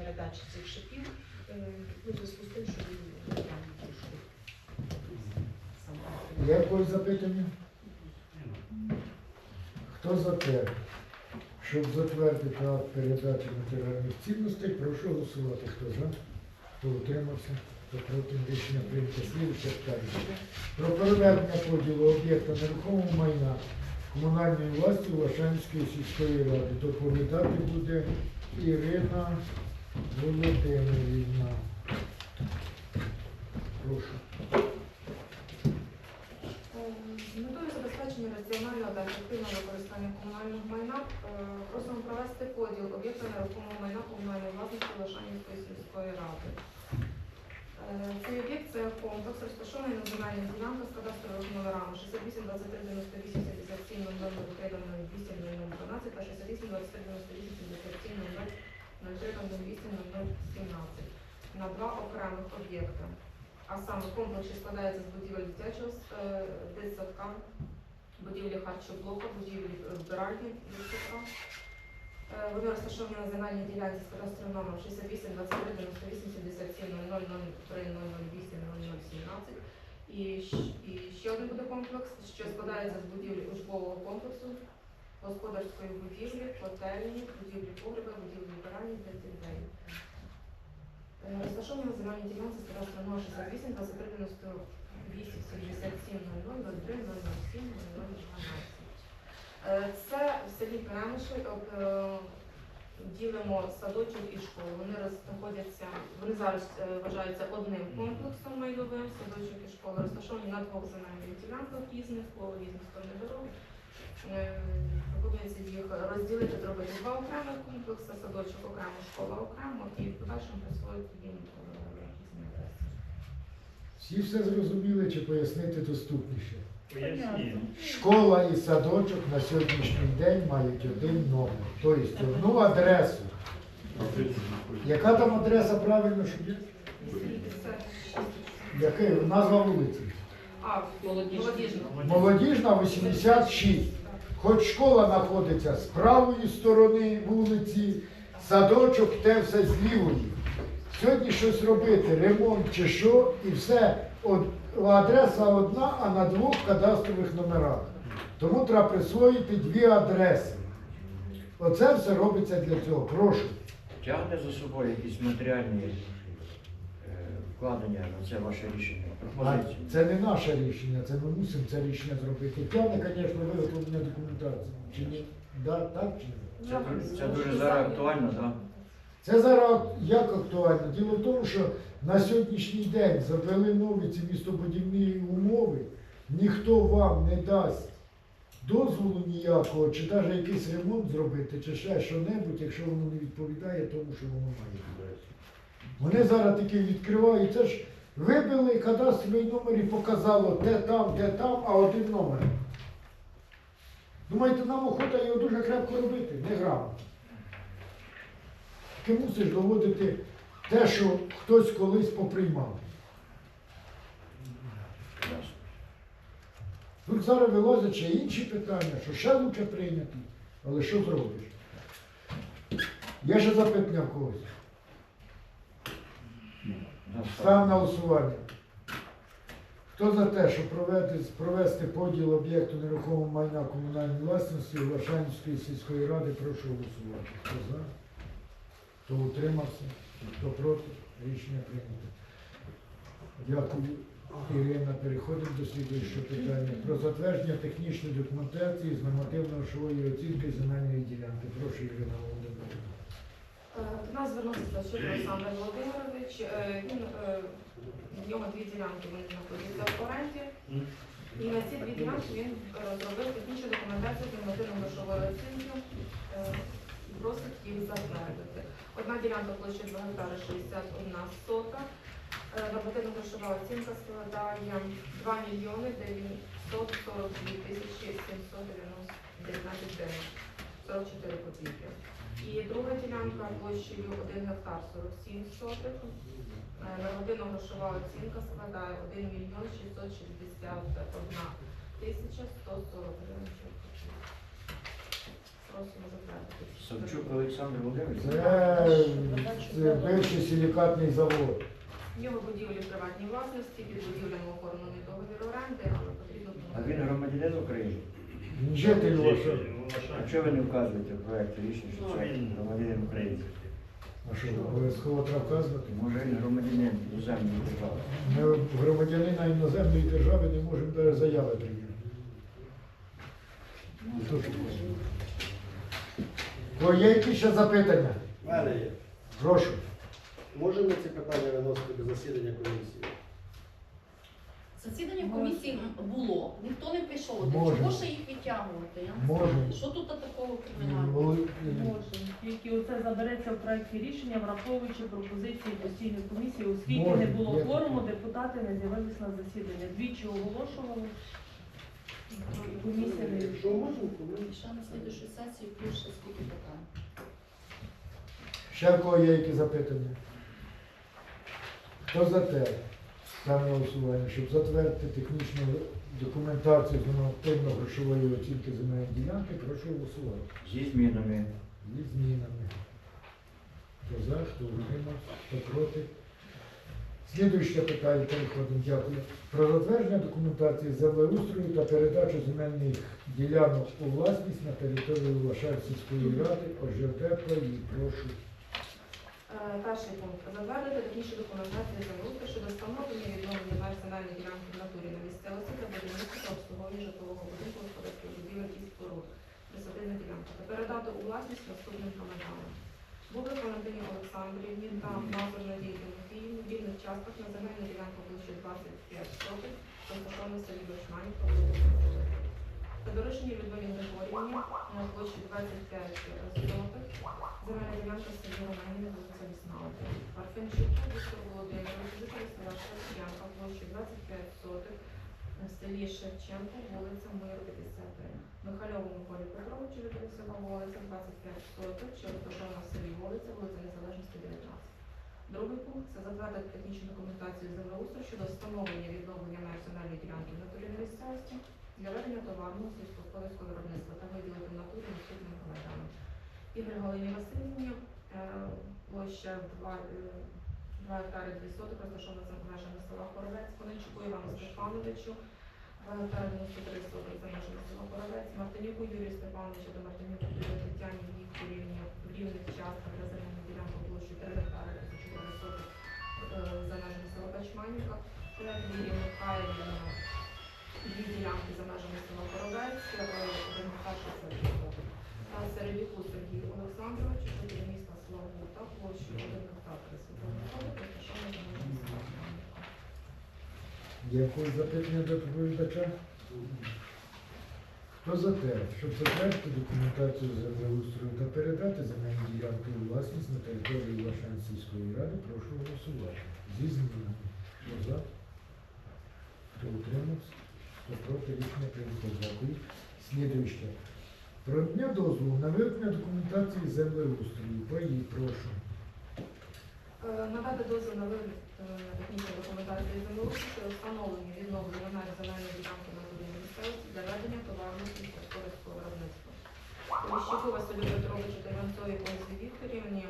передачі цих шипів, е, у зв'язку з тим, що він не Є якось запитання? Хто за те, щоб затвердити акт передачі матеріальних цінностей, прошу голосувати. Хто за? Хто утримався? Хто проти рішення прийнято слідче питання. Про переведення поділу об'єкта нерухомого майна комунальної власті Вашанської сільської ради. Доповідати буде Ірина Володимирівна. Прошу. З метою забезпечення раціонального та ефективного використання комунального майна е, просимо провести поділ об'єкта нерухомого майна комунальної власності Лошанівської сільської ради. Е, Цей об'єкт це комплекс, розташований на земельних ділянках з кадастровими номерами 68 23 98 77 00 03 08 0012 та 68 23 98 77 00 03 08 0017 на два окремих об'єкти. А саме комплекс що складається з будівель дитячого е, дитсадка, будівлі харчоблоку, будівлі вбиральні дитсадка. Е, Вони розташовані на земельній ділянці з кадастровим номером 68 23 98 77 00 03 008 0017. І, і ще один буде комплекс, що складається з будівлі учбового комплексу, господарської будівлі, котельні, будівлі погреба, будівлі вбиральні для дітей. Е, Розташовані на земельній ділянці з кадастром номер 68 23 98 77 00 03 007 0012. Е, Це в селі об- е, ділимо садочок і школу. Вони роз- знаходяться, вони зараз е, вважаються одним комплексом майновим, садочок і школа розташовані на двох земельних ділянках різних, по різних сторони дорог. Пропонується їх розділити, зробити два окремих комплекси, садочок окремо, школа окремо і в подальшому присвоїти їм різні адреси. Всі все зрозуміли чи пояснити доступніше? Поясніть. Школа і садочок на сьогоднішній день мають один номер, тобто одну адресу. Яка там адреса правильно, щоб є? Яка назва вулиці? А, молодіжна. Молодіжна 86. Хоч школа знаходиться з правої сторони вулиці, садочок те все з лівої. Сьогодні щось робити, ремонт чи що, і все. От, адреса одна, а на двох кадастрових номерах. Тому треба присвоїти дві адреси. Оце все робиться для цього. Прошу. Тягне за собою якісь матеріальні е, вкладення на це ваше рішення, А пропозиції. це не наше рішення, це ми мусимо це рішення зробити. Тягне, звісно, виготовлення документації. Чи ні? Да, так чи ні? Це, дуже- це дуже зараз актуально, так? Це зараз як актуально? Діло в тому, що на сьогоднішній день завели нові ці містобудівні умови, ніхто вам не дасть дозволу ніякого, чи навіть якийсь ремонт зробити, чи ще що-небудь, якщо воно не відповідає тому, що воно має. Вони зараз таки відкривають, це ж вибили кадастровий номер і показало те там, те там, а один номер. Думаєте, нам охота його дуже крепко робити? Не грамотно. Ти мусиш доводити те, що хтось колись поприймав. Тут зараз вилазять ще інші питання, що ще лучше прийняти, але що зробиш? Є ще запитання в когось. Да, Став на голосування. Хто за те, щоб провести, провести поділ об'єкту нерухомого майна комунальної власності Варшанської сільської ради, прошу голосувати. Хто за? Хто утримався? Хто проти? Рішення прийнято. Дякую, Ірина. Переходимо до слідуючого питання. Про затвердження технічної документації з нормативно-грошової оцінки земельної ділянки. Прошу, Ірина Володимирівна. Е, нас звернувся Сташук Олександр Володимирович. Е, Він, е, в нього дві ділянки вони знаходяться в оренді. І на ці дві ділянки він розробив технічну документацію нормативно-грошової оцінки е, просить їх затвердити. Одна ділянка площа 2 гектари 61 сота. Е, Нормативно-грошова оцінка складає 2 мільйони 942 тисячі 719 гривень. 44 копійки. І друга ділянка площею 1 гектар 47 сотих. Е, Нормативно-грошова оцінка складає 1 мільйон 661 тисяча 140 гривень. Просимо затвердити. Савчук Олександр Володимирович. Це, це бивший силікатний завод. Його будівлі в приватній власності, під будівлями оформлений договір оренди, але потрібно А він громадянин України. Житель вашого. А чого ви не вказуєте в проєкті рішення, що це громадянин України? А що, обов'язково треба вказувати? Може він громадянин іноземної держави. Ми громадянина іноземної держави не можемо навіть заяви прийняти. Ну, то є якісь ще запитання? В мене є. Прошу. Можемо ці питання виносити до засідання комісії? Засідання комісії було, ніхто не прийшов. Може. Чого ще їх відтягувати? Я не Може. знаю. Що тут такого кримінального? Воли- Може, тільки оце забереться в проєкті рішення, враховуючи пропозиції постійної комісії, оскільки Може, не було є форуму, депутати не з'явились на засідання. Двічі оголошували, і комісія не Якщо можемо, то ми. Ще на слідчу сесію плюс ще скільки питань. Ще в кого є які запитання? Хто за те? Ставлю голосування, щоб затвердити технічну документацію з нормативно-грошової оцінки земельної ділянки, прошу голосувати. Зі змінами. Зі змінами. Хто за, хто утримав, хто проти. Слідуюче питання переходимо, дякую. Про затвердження документації землеустрою та передачу земельних ділянок у власність на територію Лошарської ради ОЖД. Прошу. Е, Перший пункт. Затвердити технічну документацію землеустрою щодо встановлення відновлення земельної ділянки в натурі на місцевості та будівництва та обслуговування житлового будинку господарських будівель і споруд. Присадибна ділянка. Та передати у власність наступним громадянам. Бублик Валентині Олександрівні та Мазур Надії Тимофіївні в рівних частках на земельну ділянку площею 25 соток, розташована в селі по вулиці Миколи. Федоришині Людмилі на площі 25 соток, земельна ділянка селі Романіни, вулиця Лісналка. Парфенчуку Віктору Володимировичу, жителю села Шевченка, площі 25 соток, в селі Шевченко, вулиця Миру, 53. Михальову Миколі Петровичу, жителю села Волиця, 25 соток, що розташована в селі Волиця, вулиця Незалежності, 19. Другий пункт це затвердити технічну документацію землеустрою щодо встановлення відновлення земельної ділянки в натурі місцевості для ведення товарного сільськогосподарського виробництва та виділити натурі наступним громадянам. Ігор Галині Васильівні, е, площа 2, 2 гектари 2 соток, розташована за межами села Хоровець, Коничуку Івану Степановичу, 2 гектари 93 соток за межами села Хоровець, Мартинюку Юрію Степановичу та Мартинюку Юрію Тетяні Та Середюку Сергію Олександровичу, жителю міста Славута, площею 1 гектар 31 соток, розташована за межами села Бачманівка. Дякую. Запитання до доповідача. Хто за те, щоб затвердити документацію землеустрою та передати земельні ділянки у власність на території Лошань ради, прошу голосувати. Зі. Хто за? Хто утримався? Проти рішення прийнято. Дякую. Слідуюче. Про дня дозволу на виведення документації землеустрою. Паї, прошу. Е, Надати дозвіл на вигляд технічної документації землеустрою щодо встановлення відновлення меж земельної ділянки на водній місцевості для ведення товарного сільськогосподарського виробництва. Поліщуку Василю Петровичу та Іванцові Ользі Вікторівні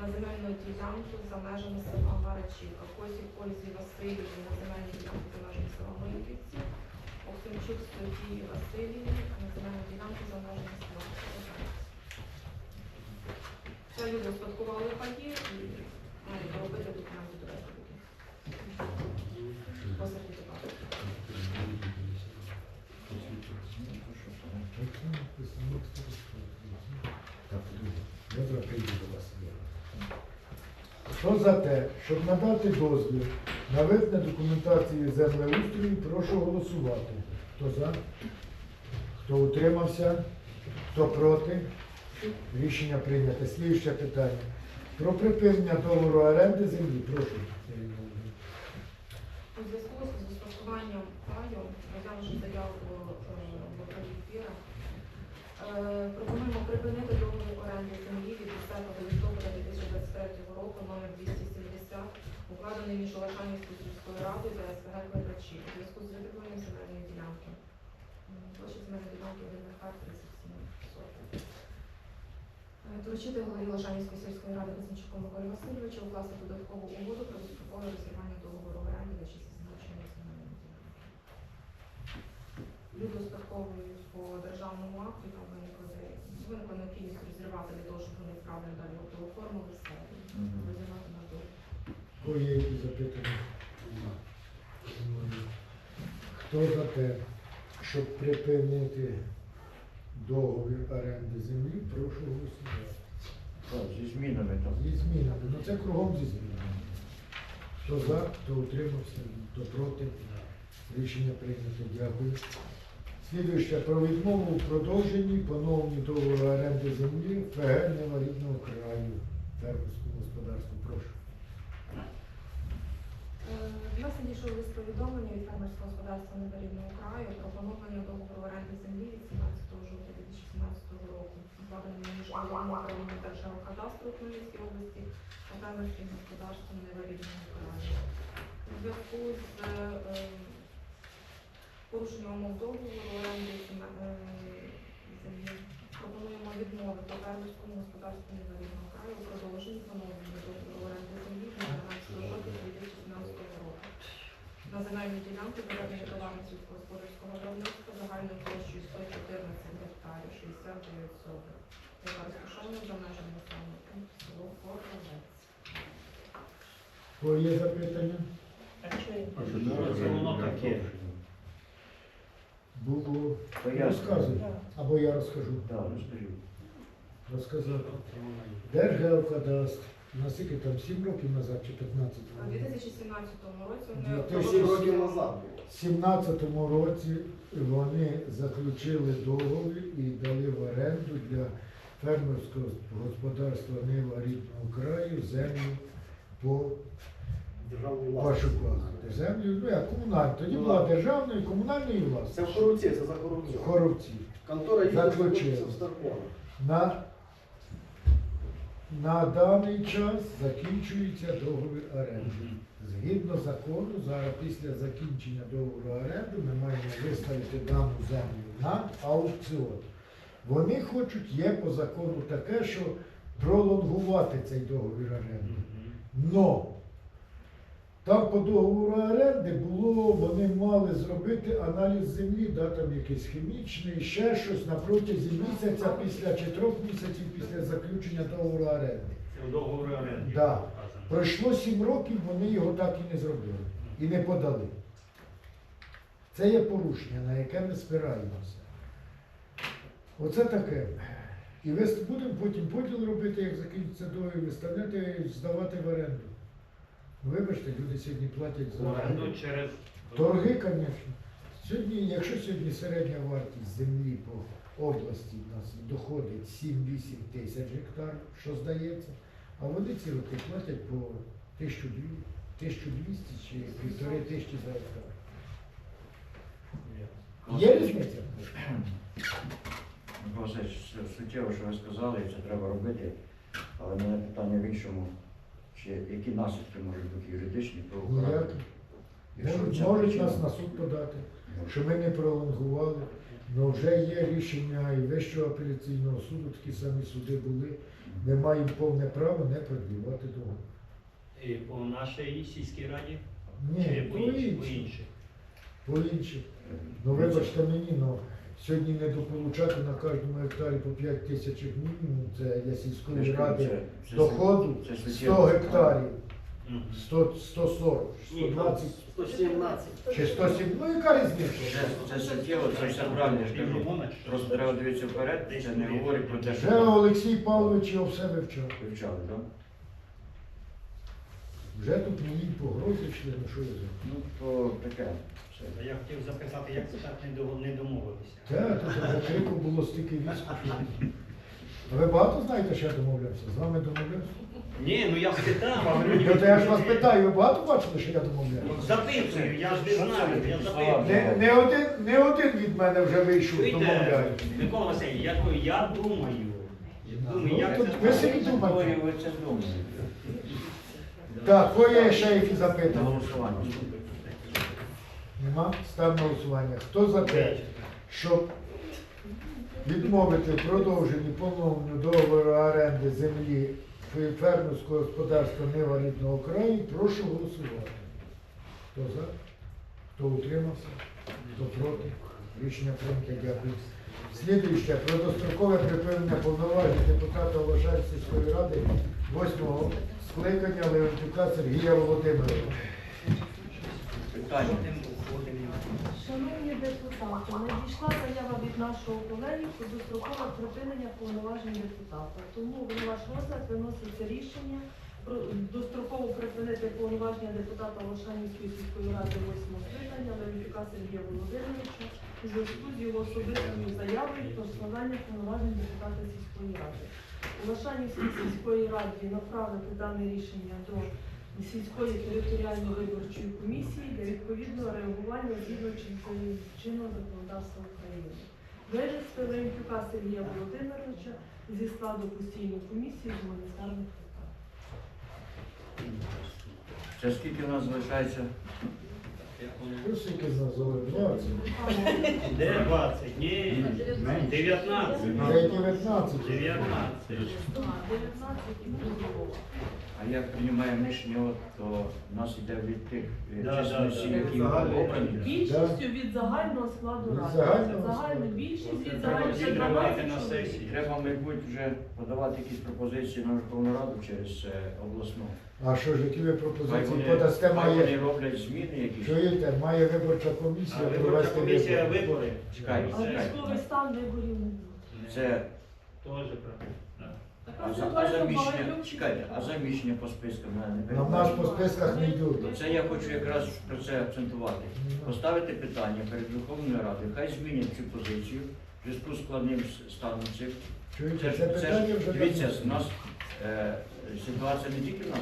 на земельну ділянку за межами села Гарачівка. Косів Ользі Васильівні на земельну ділянку за межами села Миківці. Охтимчук Софії Васильівні на земельну ділянку за межами села. Це люди успадкували паї і мають робити документи до республіки. Я зараз до вас. Хто за те, щоб надати дозвіл на виведення документації землеустрою, прошу голосувати. Хто за? Хто утримався? Хто проти? Рішення прийнято. Слідуюче питання. Про припинення договору оренди землі. Прошу. У зв'язку з застосуванням паю, розглянувши заяву Віра, пропонуємо припинити договір оренди землі від 10 листопада 2023 року номер 270, укладений між Олешанівською сільською радою та СПГ Квадрачі у зв'язку з видобуванням земельної ділянки. Площа земельної ділянки 1 гектар 37 соток. Е, Доручити голові Лошанівської сільської ради Косинчуку Миколі Васильовичу укласти додаткову угоду про дострокове розірвання договору оренди за час зазначеної земельної ділянки. Від достаткової по державному акту там виникла необхідність розірвати для того, щоб вони правильно далі оформили все. Мгм. Розірвати на договір. Запитання? Хто за те, щоб припинити договір оренди землі, прошу голосувати. Так, зі змінами там. Зі змінами. Ну це кругом зі змінами. Хто за, хто утримався, хто проти. Рішення прийнято. Дякую. Слідуюче про відмову у продовженні поновлені договору оренди землі ФГ Новорідного краю фермерського господарства. Прошу. Е, нас надійшов лист повідомлення від фермерського господарства Небарівного краю про поновлення договору оренди землі від 17 жовтня 2017 року, укладений між головним управлінням Держгеокадастру у Хмельницькій області та фермерським господарством Небарівного краю. У зв'язку з е, порушенням умов договору оренди е, землі пропонуємо відмовити фермерському господарству Небарівного краю у продовженні поновлення договору оренди землі від 12 жовтня 2017 року на земельні ділянки проведення товарно сільськогосподарського виробництва загальною площею 114 гектарів 69 соток, яка розташована за межами населеного пункту село Коровець. Кого є запитання? Це воно таке. Було. Розказуй. Або я розкажу. Так, розкажу. Розказати. Держгеокадастр. Наскільки там 7 років назад чи 15 У років? 2017 році вони то Сім років назад було. У 17-му році вони заключили договір і дали в оренду для фермерського господарства Нива рідного краю землю по Державний власник. Пашуках. Землю, ну як комунальну. Тоді Ну, була ладно. державною і комунальною Це в. Хоровці, це за Хоровцю. Хоровці. Контора їде Заключили. в Старпорах. На, на даний час закінчується договір оренди. Згідно закону, зараз після закінчення договору оренди ми маємо виставити дану землю на аукціон. Вони хочуть, є по закону таке, що пролонгувати цей договір оренди. Но там по договору оренди було, вони мали зробити аналіз землі, да, там якийсь хімічний, ще щось на протязі місяця після чи трьох місяців після заключення договору оренди. Це в договорі оренди. Да. Пройшло сім років, вони його так і не зробили і не подали. Це є порушення, на яке ми спираємося. Оце таке. І ви будемо потім поділ робити, як закінчиться договір, виставляти, здавати в оренду. Ну, вибачте, люди сьогодні платять за Оренду через Торги, звісно. Сьогодні, якщо сьогодні середня вартість землі по області в нас доходить 7-8 тисяч гектар, що здається, а вони ці роки платять по 1200 1200 чи півтори тисячі за гектар. Є різниця? Микола Васильович, суттєво, що ви сказали, і це треба робити. Але в мене питання в іншому. Чи які наслідки можуть бути юридичні про Ніяк. Якщо Можуть, причина- нас на суд подати, що ми не пролонгували. але вже є рішення і Вищого апеляційного суду, такі самі суди були. Ми маємо повне право не продлівати договор. і по нашій сільській раді, Ні, чи по інших? По інших. інших. Ну вибачте мені, ну сьогодні не дополучати на кожному гектарі по 5 тисяч мінімум, це для сільської ради це- це доходу 100 гектарів, 100, 140, 120 117. чи 107, ну яка різниця? Це, це суттєво, це все правильно, я ж кажу. Просто треба дивитися вперед, це не говорить про те, Вже що Олексій Павлович його все вивчав. вивчали, так? Вже тут мені погрози йшли, ну що я зроблю? Ну, то таке. Я хотів запитати, як це так не до- не домовилися. Те, тут за крику було стільки війську. що- А ви багато знаєте, що я домовлявся? З вами домовлявся? Ні, ну я спитав, а ви Ну, то я ж вас питаю, ви багато бачили, що я домовлявся? Запитую, я ж не знаю, я такі запитую. Не, не, один, не один від мене вже вийшов, Чуєте, домовляю. Микола Васильович, я, кажу, я думаю. Я думаю, Ну, як тут це ви собі. Ви це думаєте. Так, кого є ще які запитання? голосування. Нема? Став на голосування. Хто за те, щоб відмовити в продовженні поновленню договору оренди землі фермерського господарства Нива рідного краю, прошу голосувати. Хто за? Хто утримався? Хто проти? Рішення прийнято. Дякую. Слідуюче про дострокове припинення повноважень депутата Олошань сільської ради восьмого скликання Леонтюка Сергія Володимировича. Питання. Шановні депутати, надійшла заява від нашого колеги про дострокове припинення повноважень депутата. Тому на ваш розгляд виноситься рішення про достроково припинити повноваження депутата Лошанівської сільської ради 8 скликання Левітюка Сергія Володимировича у зв'язку з його особистою заявою про складання повноважень депутата сільської ради. У Лошанівській сільської раді направити дане рішення до сільської територіальної виборчої комісії для відповідного реагування згідно чинного законодавства України. Вивести Леонтюка Сергія Володимировича зі складу постійної комісії з гуманітарних питань. Це скільки в нас залишається? Ось які назовемо. Де 20? Ні, 19. Це 19. 19. 19 і Бузова. А як приймаємо рішення, от, то в нас йде від тих е, Да, численності, да, да. які обрані. Більшістю від загального складу Від ради. загального складу. більшість від Треба загального всі тримати на 12 сесії. Треба, мабуть, вже подавати якісь пропозиції на Верховну Раду через е, обласну. А що ж, які ви Хай пропозиції вони, подасте? хай вони Має, роблять зміни якісь. чуєте, має виборча А комісія виборча провести комісія вибори. вибори. Чекай, А чекай. військовий стан виборів не буде. Це Теж правильно. А, за- а заміщення, чекайте, а заміщення по спискам не На перебувають? наш по списках не йдуть. Це я хочу якраз про це акцентувати. Поставити питання перед Верховною Радою, хай змінять цю позицію в зв'язку з складним с- станом цих. Чуєте, Це це ж, це питання ж вже дивіться, у нас е, ситуація не тільки в нас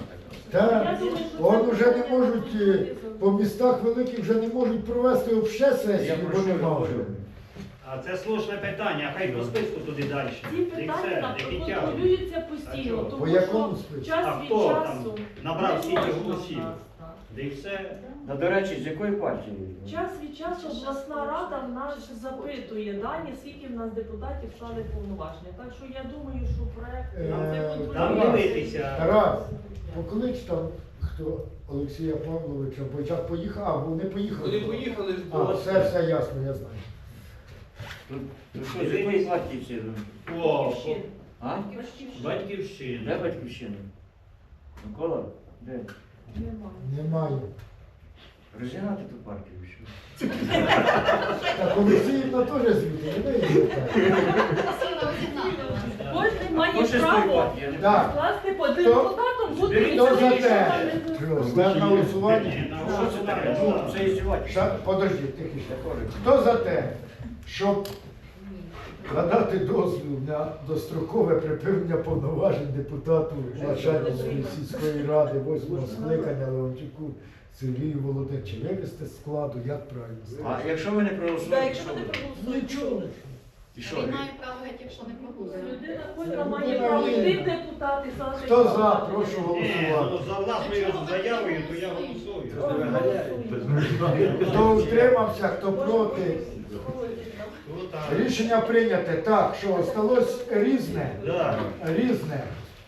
така. Так, он вже не можуть, е, по містах великих вже не можуть провести обще Я сесію, бо нема говорю? А це слушне питання, хай по списку туди далі. Ці питання контролюються постійно, тому По якому що списку? час А від хто там часу набрав не стільки можна голосів? в нас, так. Де й все. Ну, до речі, з якої партії? Час від часу обласна рада в нас запитує дані, скільки в нас депутатів стали повноваження. Так що я думаю, що проект Е, нам це Там контролює. дивитися. Тарас, поклич там хто Олексія Павловича, бо я поїхав, а, бо не поїхав. Вони поїхали ж А, все, все ясно, я знаю. Тут що, з якої партії всі? О, А? батьківщина. Де батьківщина? Микола? Де? Немає. Немає. Розігнати ту партію що? Так Олексіївна теж звідти, не. Кожен має ще право партії? Я не Так. скласти по Хто- депутатам бути Хто за те? Ставимо на голосування. Що це таке? Ну, це іздівательство. Ша- Подожди, тихіше. Хто за те, щоб надати дозвіл на дострокове припинення повноважень депутату Лашанівської сільської ради восьмого скликання Леончуку Сергію Володимировичу вивести з складу, як правильно А якщо ви не Да, проголосуєте, якщо що ви не буде? проголосуєте, Нічого. І що? Він має право геть, якщо не проголосує. Людина кожна має право йти в депутати, стати Хто за, прошу Ні, голосувати. ну за власною заявою, то я голосую. Хто утримався, хто проти. Так. Рішення прийняте. Так, що сталося різне. Да. Різне.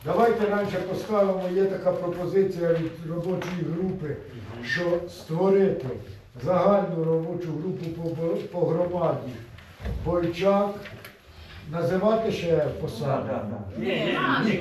Давайте раніше поставимо, є така пропозиція від робочої групи, що створити загальну робочу групу по, по громаді. Бойчак, називати ще Да, посаду. да, да. Ні, ні, ні.